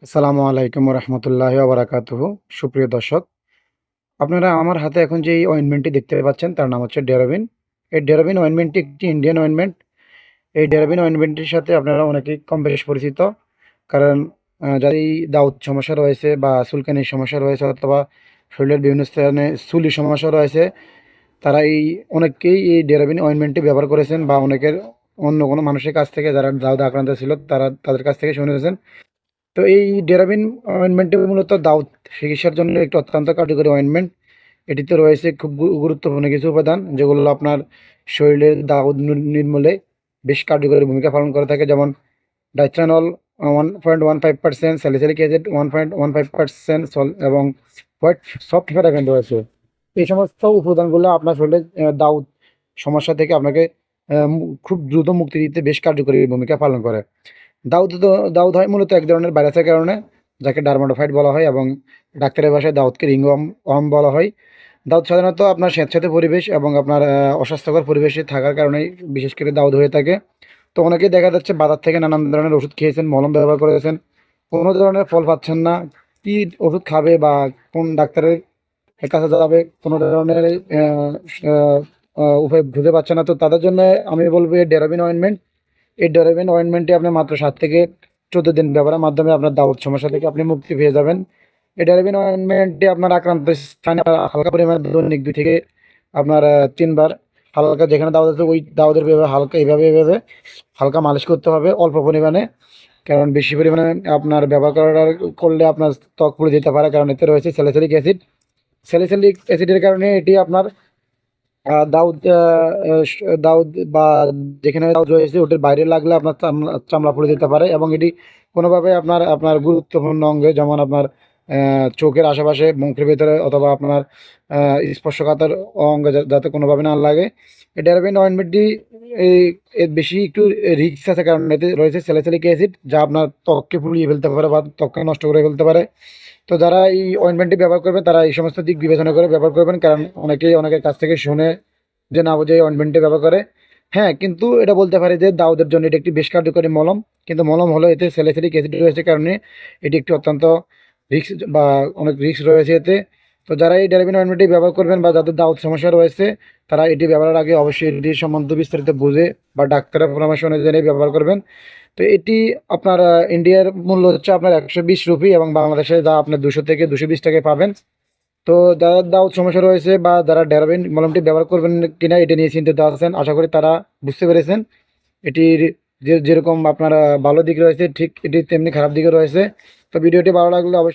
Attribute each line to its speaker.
Speaker 1: আসসালামু আলাইকুম রহমতুল্লাহ বারাকাতুহ সুপ্রিয় দর্শক, আপনারা আমার হাতে এখন যে এই অয়েনমেন্টটি দেখতে পাচ্ছেন, তার নাম হচ্ছে ডেরাবিন। এই ডেরাবিন অয়েনমেন্টটি একটি ইন্ডিয়ান অয়েনমেন্ট এই ডেরাবিন অয়েনমেন্টটির সাথে আপনারা অনেকেই কম বেশ পরিচিত। কারণ যাদের এই দাউদ সমস্যা রয়েছে বা সুলকানির সমস্যা রয়েছে অথবা শরীরের বিভিন্ন স্থানে সুলি সমস্যা রয়েছে, তারা এই অনেকেই এই ডেরাবিন অয়েনমেন্টটি ব্যবহার করেছেন বা অনেকের অন্য কোনো মানুষের কাছ থেকে যারা দাউদ আক্রান্ত ছিল, তারা তাদের কাছ থেকে শুনেছেন। তো এই ডেরাবিন অয়েনমেন্টটি মূলত দাউদ চিকিৎসার জন্য একটি অত্যন্ত কার্যকরী অয়েনমেন্ট এটিতে রয়েছে খুব গুরুত্বপূর্ণ কিছু উপাদান, যেগুলো আপনার শরীরের দাউদ নির্মূলে বেশ কার্যকরী ভূমিকা পালন করে থাকে। যেমন dithranol one point one five percent salicylic acid one point one five percent সল এবং হোয়াইট সফট প্যারাবেন রয়েছে। এই সমস্ত উপাদানগুলো আপনার শরীরে দাউদ সমস্যা থেকে আপনাকে খুব দ্রুত মুক্তি দিতে বেশ কার্যকরী ভূমিকা পালন করে। দাউদ দাউদ হয় মূলত এক ধরনের ভাইরাসের কারণে, যাকে ডার্মাটোফাইট বলা হয় এবং ডাক্তারের ভাষায় দাউদকে রিংওয়ার্ম ওয়ার্ম বলা হয়। দাউদ সাধারণত আপনার স্যাঁতস্যাঁতে পরিবেশ এবং আপনার অস্বাস্থ্যকর পরিবেশে থাকার কারণেই বিশেষ করে দাউদ হয়ে থাকে। তো অনেকেই দেখা যাচ্ছে বাজার থেকে নানান ধরনের ওষুধ খেয়েছেন, মলম ব্যবহার করেছেন। কোনো ধরনের ফল পাচ্ছেন না। কী ওষুধ খাবে বা কোন ডাক্তারের কাছে যাবে, কোনো ধরনের উপায় খুঁজে পাচ্ছে না। তো তাদের জন্য আমি বলব ডেরাবিন অয়েনমেন্ট এই ডেরাবিন অয়েনমেন্টটি আপনি মাত্র সাত থেকে চোদ্দ দিন ব্যবহারের মাধ্যমে আপনার দাউদ সমস্যা থেকে আপনি মুক্তি পেয়ে যাবেন। এই ডেরাবিন অয়েনমেন্টটি আপনার আক্রান্ত স্থানে হালকা পরিমাণে দৈনিক দুই থেকে আপনার তিনবার হালকা যেখানে দাউদ আছে ওই দাউদের ভাবে হালকা এইভাবে এইভাবে হালকা মালিশ করতে হবে অল্প পরিমাণে। কারণ বেশি পরিমাণে আপনার ব্যবহার করার করলে আপনার ত্বক পুড়ে যেতে পারে, কারণ এতে রয়েছে স্যালিসিলিক অ্যাসিড স্যালিসিলিক অ্যাসিডের কারণে এটি আপনার দাউদ দাউদ বা যেখানে দাউদ রয়েছে ওটার বাইরে লাগলে আপনার চামড়া পুড়ে যেতে পারে এবং এটি কোনোভাবে আপনার আপনার গুরুত্বপূর্ণ অঙ্গে যেমন আপনার চোখের আশেপাশে, মুখের ভেতরে অথবা আপনার স্পর্শকাতর অঙ্গে যাতে কোনোভাবে না লাগে। এই ডেরাবিন অয়েনমেন্টটি এই, এর বেশি একটু রিস্ক আছে কারণ এতে রয়েছে স্যালিসিলিক অ্যাসিড যা আপনার ত্বককে পুড়িয়ে ফেলতে পারে বা ত্বককে নষ্ট করে ফেলতে পারে। তো যারা এই অয়েনমেন্টটি ব্যবহার করবে, তারা এই সমস্ত দিক বিবেচনা করে ব্যবহার করবেন, কারণ অনেকেই অনেকের কাছ থেকে শুনে যে না বুঝে অয়েনমেন্টটি ব্যবহার করে। হ্যাঁ কিন্তু এটা বলতে পারে যে দাউদের জন্য এটি একটি বেশ কার্যকরী মলম, কিন্তু মলম হলো এতে স্যালিসিলিক অ্যাসিড রয়েছে কারণে এটি একটি অত্যন্ত রিস্ক বা অনেক রিস্ক রয়েছে এতে। তো যারা এই ডেরাবিন অয়েনমেন্টটি ব্যবহার করবেন বা যাদের দাউদ সমস্যা রয়েছে, তারা এটি ব্যবহারের আগে অবশ্যই এটি সম্বন্ধে বিস্তারিত বুঝে বা ডাক্তারের পরামর্শ অনুযায়ী ব্যবহার করবেন। তো এটি আপনার ইন্ডিয়ার মূল্য হচ্ছে আপনার একশো বিশ রুপি এবং বাংলাদেশে যা আপনার দুশো থেকে দুশো বিশ টাকায় পাবেন। তো যারা দাউদ সমস্যা রয়েছে বা যারা ডেরাবিন মলমটি ব্যবহার করবেন কিনা এটি নিয়ে চিন্তিত আছেন, আশা করি তারা বুঝতে পেরেছেন। এটির যে, যেরকম আপনার ভালো দিক রয়েছে, ঠিক এটি তেমনি খারাপ দিকও রয়েছে। তো ভিডিওটি ভালো লাগলে অবশ্যই